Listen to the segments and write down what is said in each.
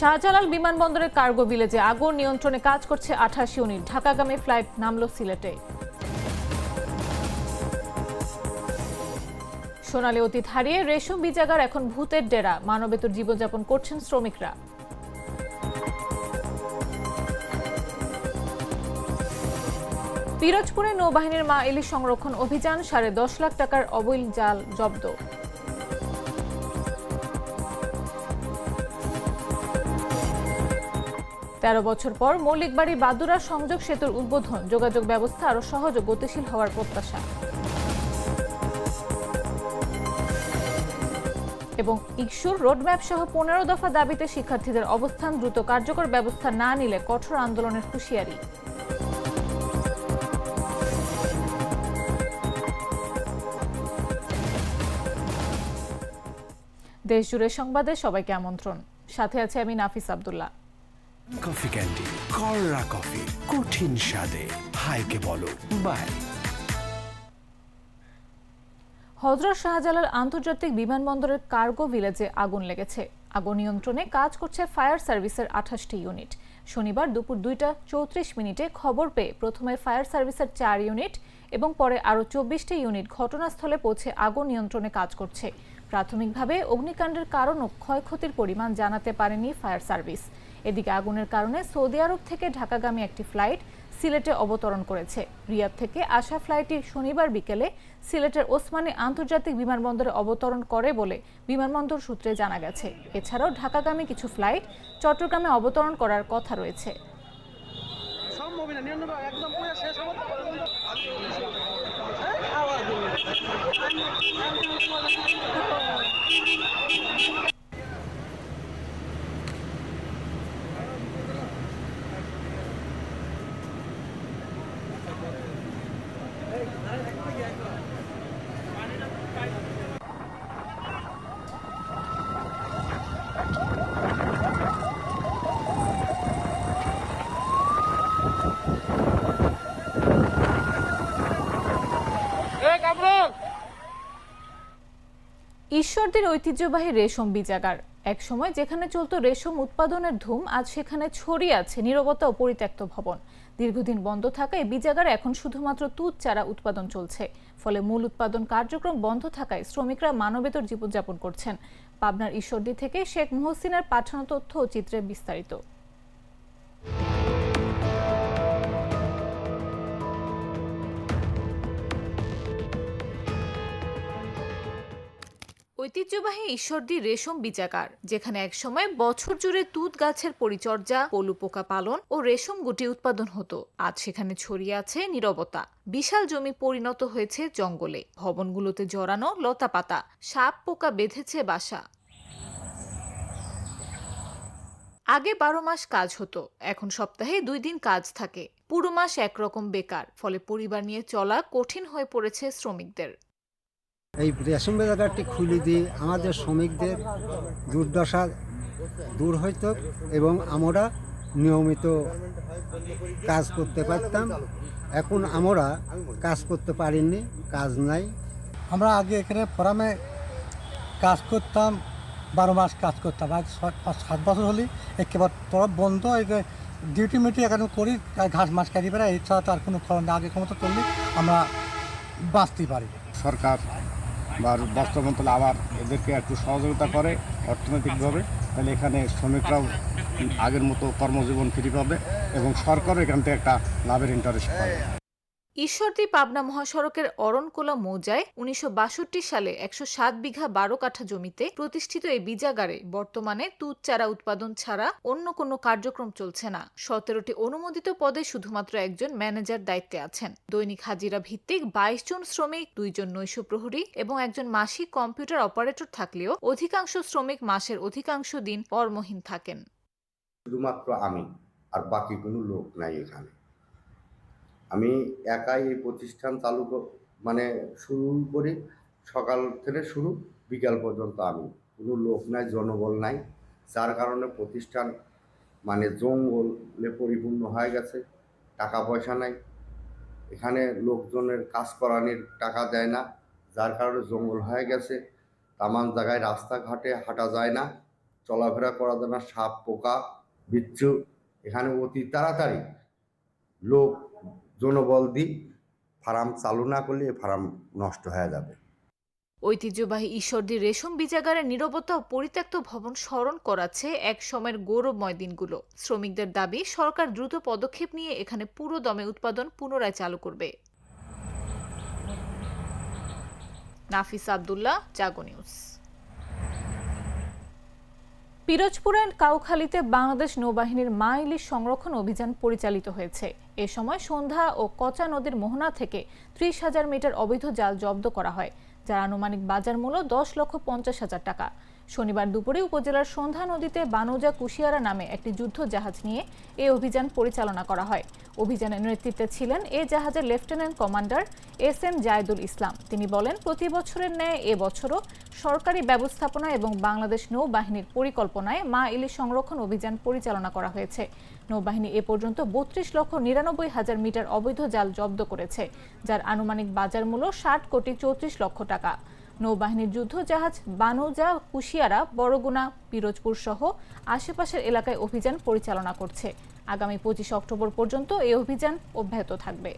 শাহজালাল বিমানবন্দরের কার্গো ভিলেজে আগুন নিয়ন্ত্রণে কাজ করছে আঠাশ ইউনিট। ঢাকাগামী ফ্লাইট নামলো সিলেটে। সোনালী অতীত হারিয়ে রেশম বিজাগার এখন ভূতের ডেরা। মানবেতর জীবনযাপন করছেন শ্রমিকরা। পিরোজপুরে নৌবাহিনীর মা ইলিশ সংরক্ষণ অভিযান, সাড়ে দশ লাখ টাকার অবৈল জাল জব্দ। তেরো বছর পর মৌলিকবাড়ি বাদুরা সংযোগ সেতুর উদ্বোধন। যোগাযোগ ব্যবস্থা আরও সহজ ও গতিশীল হওয়ার প্রত্যাশা। এবং ইকসুর রোডম্যাপ সহ পনেরো দফা দাবিতে শিক্ষার্থীদের অবস্থান দ্রুত কার্যকর ব্যবস্থা না নিলে কঠোর আন্দোলনের হুঁশিয়ারি। দেশজুড়ে সংবাদে সবাইকে আমন্ত্রণ। সাথে আছে আমি নাফিস আব্দুল্লাহ। কফি ক্যান্ডি কররা কফি কঠিন স্বাদে। হাইকে বলো, বাই। হজরত শাহজালাল আন্তর্জাতিক বিমানবন্দরের কার্গো ভিলেজে আগুন লেগেছে। আগুন নিয়ন্ত্রণে কাজ করছে ফায়ার সার্ভিসের আঠাশটি ইউনিট। শনিবার দুপুর দুইটা চৌত্রিশ মিনিটে খবর পেয়ে প্রথমে ফায়ার সার্ভিসের চার ইউনিট এবং পরে আরও চব্বিশটি ইউনিট ঘটনাস্থলে পৌঁছে আগুন নিয়ন্ত্রণে কাজ করছে। প্রাথমিকভাবে অগ্নিকাণ্ডের কারণ ও ক্ষয়ক্ষতির পরিমাণ জানাতে পারেনি ফায়ার সার্ভিস। এদিকে আগুনের কারণে সৌদি আরব থেকে ঢাকাগামী একটি ফ্লাইট সিলেটে অবতরণ করেছে। রিয়াদ থেকে আসা ফ্লাইটটি শনিবার বিকেলে সিলেটের ওসমানী আন্তর্জাতিক বিমানবন্দরে অবতরণ করে বলে বিমানবন্দর সূত্রে জানা গেছে। এছাড়াও ঢাকাগামী কিছু ফ্লাইট চট্টগ্রামে অবতরণ করার কথা রয়েছে। একদম ঈশ্বরদের ঐতিহ্যবাহী রেশম বীজাগার। একসময় যেখানে চলতো রেশম উৎপাদনের ধুম, আজ সেখানে ছড়িয়ে আছে নীরবতা ও পরিত্যক্ত ভবন। দীর্ঘদিন বন্ধ থাকা এই বীজাগারে এখন শুধুমাত্র তুত চারা উৎপাদন চলছে। ফলে মূল উৎপাদন কার্যক্রম বন্ধ থাকায় শ্রমিকরা মানবেতর জীবনযাপন করছেন। পাবনার ঈশ্বরদী থেকে শেখ মুহসিনের পাঠানো তথ্য ও চিত্রে বিস্তারিত। ঐতিহ্যবাহী ঈশ্বরদী রেশম বীজাগার যেখানে একসময় বছর জুড়ে তুঁত গাছের পরিচর্যা, পলু পোকা পালন ও রেশম গুটি উৎপাদন হতো। আজ সেখানে ছড়িয়ে আছে নীরবতা। বিশাল জমি পরিণত হয়েছে জঙ্গলে। ভবনগুলোতে জড়ানো লতাপাতা। সাপ পোকা বেঁধেছে বাসা। আগে বারো মাস কাজ হতো। এখন সপ্তাহে দুই দিন কাজ থাকে। পুরো মাস একরকম বেকার। ফলে পরিবার নিয়ে চলা কঠিন হয়ে পড়েছে শ্রমিকদের। এই রেশম বাজারটি খুলে দিয়ে আমাদের শ্রমিকদের দুর্দশা দূর হইত এবং আমরা নিয়মিত কাজ করতে পারতাম। এখন আমরা কাজ করতে পারিনি কাজ নাই। আমরা আগে এখানে ফোরামে কাজ করতাম বারো মাস কাজ করতাম। আজ পাঁচ সাত বছর হলে একেবারে তরফ বন্ধ ডিউটি মিউটি এখানে করি ঘাস মাছ কাটি বেড়াই এছাড়া তো আর কোনো খরচ আগে ক্ষমতা চললে আমরা বাঁচতে পারি। সরকার বা বস্ত্র মন্ত্রণালয় আবার এদেরকে একটু সহযোগিতা করে অর্থনৈতিকভাবে, তাহলে এখানে শ্রমিকরাও আগের মতো কর্মজীবন ফিরে পাবে এবং সরকারও এখান থেকে একটা লাভের ইন্টারেস্ট পাবে। ঈশ্বরদী পাবনা মহাসড়কের অরণকোলা মৌজায় উনিশশো সালে একশো সাত বিঘা বারো কাঠা জমিতে প্রতিষ্ঠিত এই বীজাগারে বর্তমানে তুঁত চারা উৎপাদন ছাড়া অন্য কোনো কার্যক্রম চলছে না। সতেরোটি অনুমোদিত পদে শুধুমাত্র একজন ম্যানেজার দায়িত্বে আছেন। দৈনিক হাজিরা ভিত্তিক বাইশ জন শ্রমিক দুইজন নৈশ প্রহরী এবং একজন মাসিক কম্পিউটার অপারেটর থাকলেও অধিকাংশ শ্রমিক মাসের অধিকাংশ দিন কর্মহীন থাকেন। শুধুমাত্র আমি, আর বাকি কোনো লোক নাই এখানে। আমি একাই এই প্রতিষ্ঠান চালু মানে শুরু করি। সকাল থেকে শুরু, বিকাল পর্যন্ত আমি। কোনো লোক নাই, জনবল নাই। যার কারণে প্রতিষ্ঠান মানে জঙ্গলে পরিপূর্ণ হয়ে গেছে। টাকা পয়সা নাই। এখানে লোকজনের কাজ করানোর টাকা দেয় না। যার কারণে জঙ্গল হয়ে গেছে। তামান জায়গায় রাস্তাঘাটে হাঁটা যায় না। চলাফেরা করা যায় না। সাপ, পোকা, বিচ্ছু। এখানে অতি তাড়াতাড়ি লোক জনবল দিই, ফার্ম চালু না করলে ফার্ম নষ্ট হয়ে যাবে। ঐতিহ্যবাহী ঈশ্বরদী রেশম বীজাগারের নিরবতা ও পরিত্যক্ত ভবন স্মরণ করাচ্ছে এক সময়ের গৌরবময় দিনগুলো। শ্রমিকদের দাবি, সরকার দ্রুত পদক্ষেপ নিয়ে এখানে পুরো দমে উৎপাদন পুনরায় চালু করবে। নাফিস আব্দুল্লাহ, জাগো নিউজ। পিরোজপুরের কাউখালীতে বাংলাদেশ নৌবাহিনীর মা ইলিশ সংরক্ষণ অভিযান পরিচালিত হয়েছে। এ সময় সন্ধ্যা ও কচা নদীর মোহনা থেকে ত্রিশ হাজার মিটার অবৈধ জাল জব্দ করা হয়, যার আনুমানিক বাজার মূল্য দশ লক্ষ পঞ্চাশ হাজার টাকা। শনিবার দুপুরে উপজেলার সন্ধ্যা নদীতে বানুজা কুশিয়ারা নামে একটি যুদ্ধ জাহাজ নিয়ে এই অভিযান পরিচালনা করা হয়। অভিযানের নেতৃত্বে ছিলেন এ জাহাজের lieutenant commander S M Zaidul Islam. তিনি বলেন, প্রতি বছরের ন্যায় এ বছরও সরকারি ব্যবস্থাপনা এবং বাংলাদেশ নৌবাহিনীর পরিকল্পনায় মা ইলিশ সংরক্ষণ অভিযান পরিচালনা করা হয়েছে। নৌবাহিনী এ পর্যন্ত বত্রিশ লক্ষ নিরানব্বই হাজার মিটার অবৈধ জাল জব্দ করেছে, যার আনুমানিক বাজার মূল্য ষাট কোটি চৌত্রিশ লক্ষ টাকা। নৌবাহিনীর যুদ্ধ জাহাজ বানৌজা, কুশিয়ারা, বড়গুনা, পিরোজপুর সহ আশেপাশের এলাকায় অভিযান পরিচালনা করছে। আগামী পঁচিশ অক্টোবর পর্যন্ত এই অভিযান অব্যাহত থাকবে।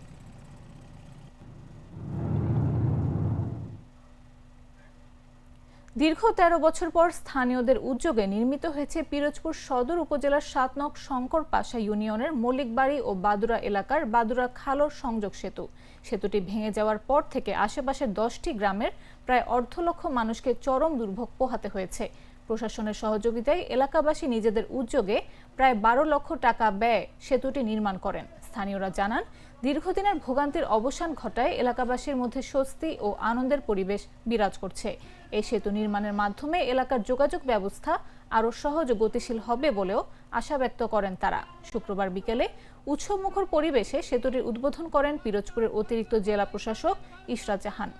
দীর্ঘ তেরো বছর পর স্থানীয়দের উদ্যোগে নির্মিত হয়েছে পিরোজপুর সদর উপজেলার সাত নং শঙ্কর পাশা ইউনিয়নের মল্লিকবাড়ি ও বাদুরা এলাকার বাদুরা খালর সংযোগ সেতু। সেতুটি ভেঙে যাওয়ার পর থেকে আশেপাশের দশটি গ্রামের প্রায় অর্ধ লক্ষ মানুষকে চরম দুর্ভোগ পোহাতে হয়েছে। প্রশাসনের সহযোগিতায় এলাকাবাসী নিজেদের উদ্যোগে প্রায় বারো লক্ষ টাকা ব্যয় সেতুটি নির্মাণ করেন। স্থানীয়রা জানান দীর্ঘদিনের ভোগান্তির অবসান ঘটায় এলাকাবাসীর মধ্যে স্বস্তি ও আনন্দের পরিবেশ বিরাজ করছে। এই সেতু নির্মাণের মাধ্যমে এলাকার যোগাযোগ ব্যবস্থা আরও সহজ গতিশীল হবে বলেও আশা ব্যক্ত করেন তারা। শুক্রবার বিকেলে উৎসবমুখর পরিবেশে সেতুটির উদ্বোধন করেন পিরোজপুরের অতিরিক্ত জেলা প্রশাসক ইশরা জাহান।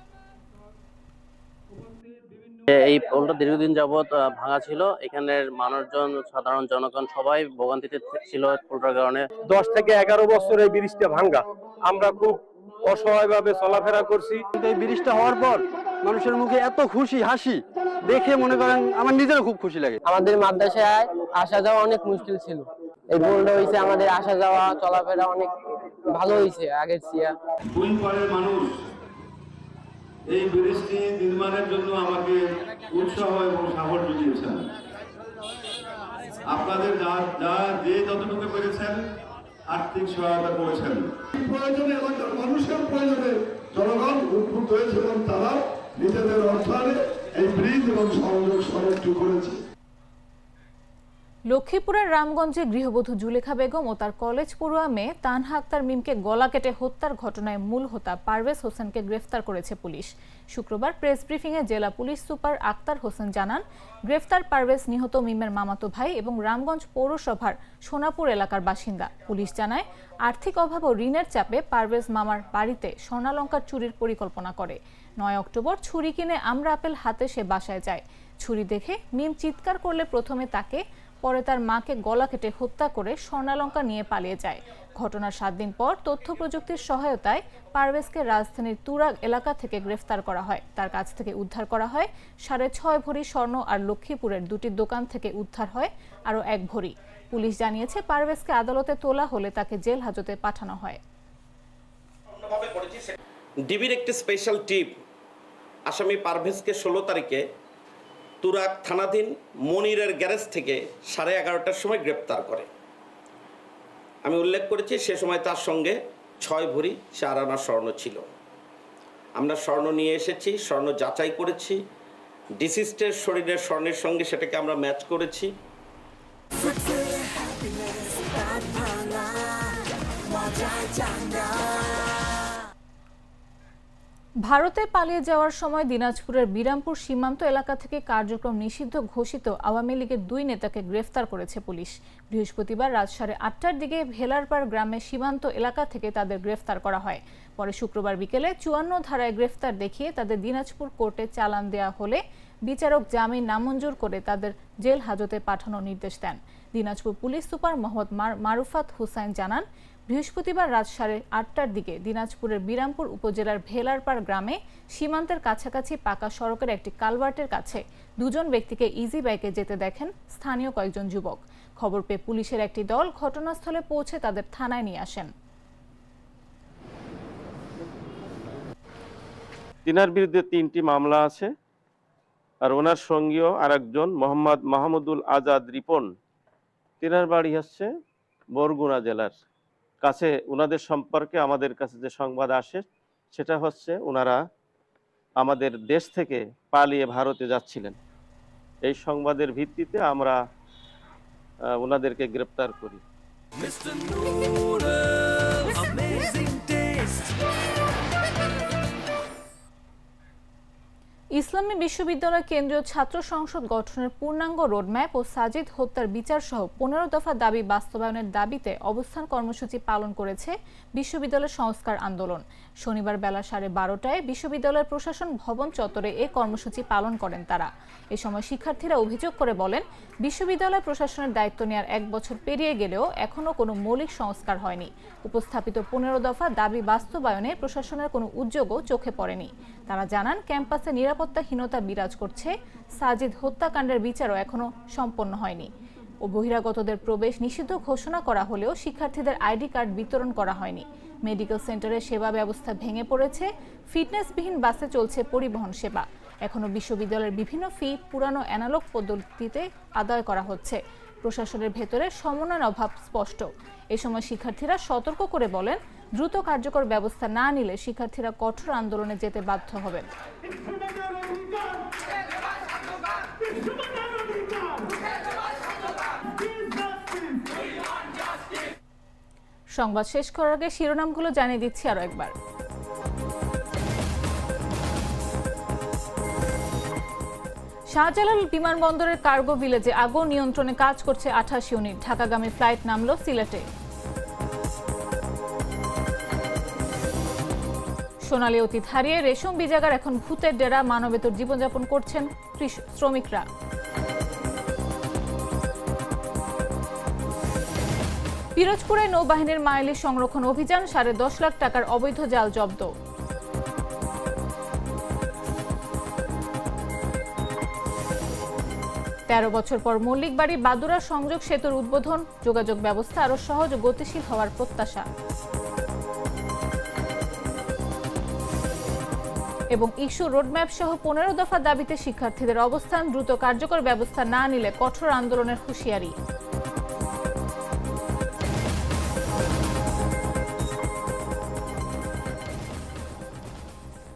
এই পোলটা দীর্ঘদিন যাবৎ ভাঙা ছিল। এখানের মানুষজন সাধারণ জনগণ সবাই ভোগান্তিতে ছিল পোলটার কারণে। দশ থেকে এগারো বছর এই ব্রিজটা ভাঙ্গা। আমরা খুব অসহায় ভাবে চলাফেরা করছি। কিন্তু এই ব্রিজটা হওয়ার পর মানুষের মুখে এত খুশি হাসি দেখে মনে করেন আমার নিজেরও খুব খুশি লাগে। আমাদের মাদ্রাসায় আসা যাওয়া অনেক মুশকিল ছিল। এই বোর্ডটা হয়েছে আমাদের আসা যাওয়া চলাফেরা অনেক ভালো হয়েছে আগের চেয়ে। মানুষ এই ব্রিজটি নির্মাণের জন্য আমাকে উৎসাহ এবং সাহস দিয়েছেন। আপনাদের যা যা যে যতটুকু পেরেছেন, আর্থিক সহায়তা করেছেন। প্রয়োজনে এলাকার মানুষের প্রয়োজনে জনগণ উদ্ভূত হয়েছে এবং তারা নিজেদের অর্থায়নে এই ব্রিজ এবং সংযোগ সড়কটি করেছে। লক্ষ্মীপুরের রামগঞ্জে গৃহবধূ জুলেখা বেগম ও তার কলেজ পড়ুয়া মেয়ে তানহা আক্তার মিমকে গলা কেটে হত্যার ঘটনায় মূল হোতা পারভেজ হোসেনকে গ্রেফতার করেছে পুলিশ। শুক্রবার প্রেস ব্রিফিংয়ে জেলা পুলিশ সুপার আক্তার হোসেন জানান, গ্রেফতার পারভেজ নিহত মিমের মামাতো ভাই এবং রামগঞ্জ পৌরসভার সোনাপুর এলাকার বাসিন্দা। পুলিশ জানায়, আর্থিক অভাব ও ঋণের চাপে পারভেজ মামার বাড়িতে স্বর্ণালঙ্কার চুরির পরিকল্পনা করে। নয় অক্টোবর ছুরি কিনে আমরা আপেল হাতে সে বাসায় যায়। ছুরি দেখে মিম চিৎকার করলে প্রথমে তাকে পরে তার মাকে গলা কেটে হত্যা করে স্বর্ণালঙ্কা নিয়ে পালিয়ে যায়। ঘটনার সাত দিন পর তথ্য প্রযুক্তির সহায়তায় পারভেজকে রাজধানীর তুরাগ এলাকা থেকে গ্রেফতার করা হয়। তার কাছ থেকে উদ্ধার করা হয়। সাড়ে ছয় ভরি স্বর্ণ আর লক্ষ্মীপুরের দুটি দোকান থেকে উদ্ধার হয়, আরও এক ভরি। পুলিশ জানিয়েছে, পারভেজকে আদালতে তোলা হলে তাকে জেল হাজতে পাঠানো হয়। ডিবির একটি স্পেশাল টিম আসামি পারভেজকে ষোলো তারিখে তুরাক থানাধীন মনিরের গ্যারেজ থেকে সাড়ে এগারোটার সময় গ্রেপ্তার করে। আমি উল্লেখ করেছি, সে সময় তার সঙ্গে ছয় ভরি চার আনা স্বর্ণ ছিল। আমরা স্বর্ণ নিয়ে এসেছি, স্বর্ণ যাচাই করেছি, ডিসিস্টের শরীরের স্বর্ণের সঙ্গে সেটাকে আমরা ম্যাচ করেছি। ভারতে পালিয়ে যাওয়ার সময় দিনাজপুরের বিরামপুর সীমান্ত এলাকা থেকে কার্যক্রম নিষিদ্ধ ঘোষিত আওয়ামী লীগের দুই নেতাকে গ্রেফতার করেছে পুলিশ। বৃহস্পতিবার রাত সাড়ে আটটার দিকে ভেলারপাড় গ্রামে সীমান্ত এলাকা থেকে তাদের গ্রেফতার করা হয়। পরে শুক্রবার বিকেলে চুয়ান্ন ধারায় গ্রেফতার দেখিয়ে তাদের দিনাজপুর কোর্টে চালান দেওয়া হলে বিচারক জামিন নামঞ্জুর করে তাদের জেল হাজতে পাঠানোর নির্দেশ দেন। দিনাজপুর পুলিশ সুপার মোহাম্মদ মারুফাত হুসাইন জানান বৃহস্পতিবার রাত সাড়ে আটটার দিকে দিনাজপুরের বিরামপুর উপজেলার ভেলারপাড় গ্রামে সীমান্তের কাছাকাছি পাকা সড়কের একটি কালভার্টের কাছে দুজন ব্যক্তিকে ইজি বাইকে যেতে দেখেন স্থানীয় কয়েকজন যুবক। খবর পেয়ে পুলিশের একটি দল ঘটনাস্থলে পৌঁছে তাদের থানায় নিয়ে আসেন। তিনার বিরুদ্ধে তিনটি মামলা আছে আর ওনার সঙ্গীও আরেকজন, মোহাম্মদ মাহমুদুল আজাদ রিপন। তিনার বাড়ি হচ্ছে বরগুনা জেলার কাছে ওনাদের সম্পর্কে আমাদের কাছে যে সংবাদ আসে, সেটা হচ্ছে ওনারা আমাদের দেশ থেকে পালিয়ে ভারতে যাচ্ছিলেন। এই সংবাদের ভিত্তিতে আমরা ওনাদেরকে গ্রেপ্তার করি। ইসলামী বিশ্ববিদ্যালয় কেন্দ্রীয় ছাত্র সংসদ গঠনের পূর্ণাঙ্গ রোডম্যাপ ও সাজিদ হত্যার বিচার সহ পনেরো দফা দাবি বাস্তবায়নের দাবিতে অবস্থান কর্মসূচি পালন করেছে বিশ্ববিদ্যালয় সংস্কার আন্দোলন। শনিবার বেলা সাড়ে বারোটায় বিশ্ববিদ্যালয়ের প্রশাসন ভবন চত্বরে এ কর্মসূচি পালন করেন তারা। এ সময় শিক্ষার্থীরা অভিযোগ করে বলেন, বিশ্ববিদ্যালয় প্রশাসনের দায়িত্ব নেওয়ার এক বছর পেরিয়ে গেলেও এখনও কোনো মৌলিক সংস্কার হয়নি। উপস্থাপিত পনেরো দফা দাবি বাস্তবায়নে প্রশাসনের কোনো উদ্যোগও চোখে পড়েনি। তারা জানান, ক্যাম্পাসে নিরাপত্তাহীনতা বিরাজ করছে। সাজিদ হত্যাকাণ্ডের বিচারও এখনও সম্পন্ন হয়নি। ও বহিরাগতদের প্রবেশ নিষিদ্ধ ঘোষণা করা হলেও শিক্ষার্থীদের আইডি কার্ড বিতরণ করা হয়নি। মেডিকেল সেন্টারের সেবা ব্যবস্থা ভেঙে পড়েছে। ফিটনেসবিহীন বাসে চলছে পরিবহন সেবা। এখনও বিশ্ববিদ্যালয়ের বিভিন্ন ফি পুরানো অ্যানালগ পদ্ধতিতে আদায় করা হচ্ছে। প্রশাসনের ভেতরে সমন্বয়ের অভাব স্পষ্ট। এ সময় শিক্ষার্থীরা সতর্ক করে বলেন, দ্রুত কার্যকর ব্যবস্থা না নিলে শিক্ষার্থীরা কঠোর আন্দোলনে যেতে বাধ্য হবেন। সংবাদ শেষ করার আগে শিরোনামগুলো জানিয়ে দিচ্ছি আরও একবার। শাহজালাল বিমানবন্দরের কার্গো ভিলেজে আগুন নিয়ন্ত্রণে কাজ করছে আঠাশ ইউনিট। ঢাকাগামী ফ্লাইট নামলো সিলেটে। সোনালী অতীত হারিয়ে রেশম বিজাগার এখন ভূতের ডেরা মানবেতর জীবনযাপন করছেন শ্রমিকরা। পিরোজপুরে নৌবাহিনীর মাইলি সংরক্ষণ অভিযান, সাড়ে দশ লাখ টাকার অবৈধ জাল জব্দ। তেরো বছর পর মল্লিক বাড়ি বাদুরা সংযোগ সেতুর উদ্বোধন, যোগাযোগ ব্যবস্থা আরও সহজ গতিশীল হওয়ার প্রত্যাশা। এবং ইস্যু রোডম্যাপ সহ পনেরো দফা দাবিতে শিক্ষার্থীদের অবস্থান, দ্রুত কার্যকর ব্যবস্থা না নিলে কঠোর আন্দোলনের হুঁশিয়ারি।